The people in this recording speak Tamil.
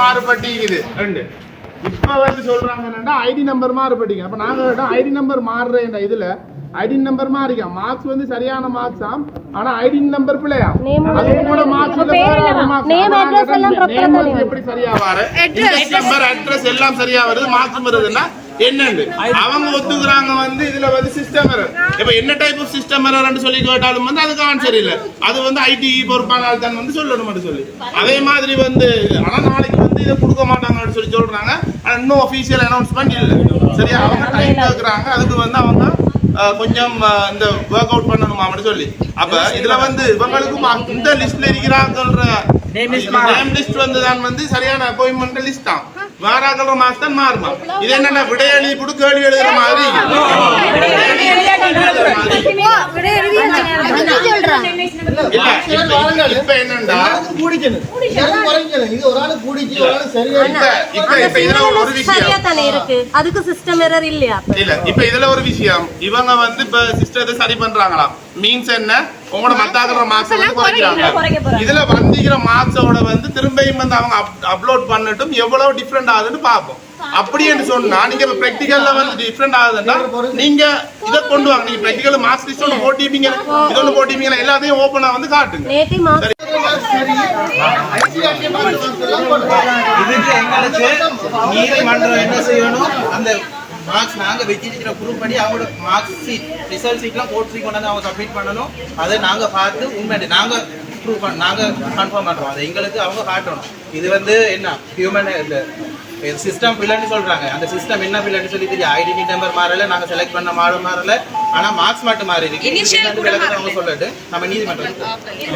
மாறுபட்டிக்குது ரெண்டு. இப்ப வந்து சொல்றாங்க என்னன்னா ஐடி நம்பர் மாறுபட்டிங்க. அப்ப நாங்க கேட்டோம் ஐடி நம்பர் மாறுற இந்த இதுல. ID number மாறிக்கா. மார்க்ஸ் வந்து சரியான மார்க்ஸ் ஆம். ஆனா ஐடி நம்பர் பிள்ளையா? அது கூட மார்க்ஸ் எப்படி சரியா வர? நம்பர் அட்ரஸ் எல்லாம் சரியா வருது. மார்க்ஸ் வருதுன்னா என்னண்டு அவங்க ஒத்துக்குறாங்க வந்து இதுல வந்து சிஸ்டம் எரர் இப்ப என்ன டைப் ஆஃப் சிஸ்டம் எரர்னு சொல்லி கேட்டாலும் வந்து அதுக்கு ஆன்சர் இல்ல. அது வந்து ஐடி பொறுப்பாளர் தான் வந்து சொல்லணும் சொல்லி. அதே மாதிரி வந்து ஆனா நாளைக்கு வந்து இதை கொடுக்க மாட்டாங்கன்னு சொல்லி சொல்றாங்க. ஆனா இன்னும் அபிஷியல் அனௌன்ஸ்மெண்ட் இல்ல. சரியா? அவங்க டைம் கேக்குறாங்க. அதுக்கு வந்து அவங்க கொஞ்சம் இந்த ஒர்க் அவுட் பண்ணணுமா அப்படின்னு சொல்லி. அப்ப இதுல வந்து இவங்களுக்கு மா- இந்த லிஸ்ட்ல இருக்கிறாங்கன்ற நேம் லிஸ்ட் வந்து தான் வந்து சரியான அப்பாயின்மெண்ட் லிஸ்ட் தான். வாராக்கிற மாசம் மாறுமா. இது என்னன்னா விடை எழுதி போட்டு கேள்வி எழுதுற மாதிரி. இப்ப- இப்ப என்னன்னா அதுக்கு சிஸ்டம் எரர் இல்லையா? இல்ல இப்ப இதுல ஒரு விஷயம். இவங்க வந்து இப்ப சிஸ்டத்தை சரி பண்றாங்களாம். மீன்ஸ் என்ன? உங்களோட மத்தாக்குற மார்க்ஸ் வந்து குறைக்கிறாங்க. இதுல வந்திக்கிற மார்க்ஸோட திரும்பியும் வந்து அவங்க அப்லோட் பண்ணட்டும் எவ்வளவு டிஃப்ரெண்ட் ஆகுதுன்னு பார்ப்போம். அப்படி என்று சொன்னா நீங்க இப்ப பிராக்டிகல்ல வந்து டிஃப்ரெண்ட் ஆகுதுன்னா நீங்க இத கொண்டு வாங்க. நீங்க பிராக்டிகல் லிஸ்ட் ஒன்று போட்டிப்பீங்க இது ஒன்று போட்டிப்பீங்க எல்லாத்தையும் ஓப்பனா வந்து காட்டுங்க. இதுக்கு எங்களுக்கு நீதிமன்றம் என்ன செய்யணும்? அந்த மார்க்ஸ் நாங்க வச்சிருக்கிற ப்ரூவ் பண்ணி அவங்களோட மார்க்ஸ் சீட் ரிசல்ட் சீட்லாம் கோர்ட் சீட் கொண்டாந்து அவங்க சப்மிட் பண்ணணும். அதை நாங்க பார்த்து உண்மை நாங்க ப்ரூவ் பண்ண நாங்க கன்ஃபார்ம் பண்றோம். அதை எங்களுக்கு அவங்க காட்டணும். இது வந்து என்ன? ஹியூமன் இந்த சிஸ்டம் பில்லுன்னு சொல்றாங்க. அந்த சிஸ்டம் என்ன பில்லுன்னு சொல்லி தெரியும் ஐடென்டி நம்பர் மாறல நாங்க செலக்ட் பண்ண மாற மாறல. ஆனா மார்க்ஸ் மட்டும் மாறி இருக்கு அவங்க சொல்லட்டு. நம்ம நீதிமன்றம்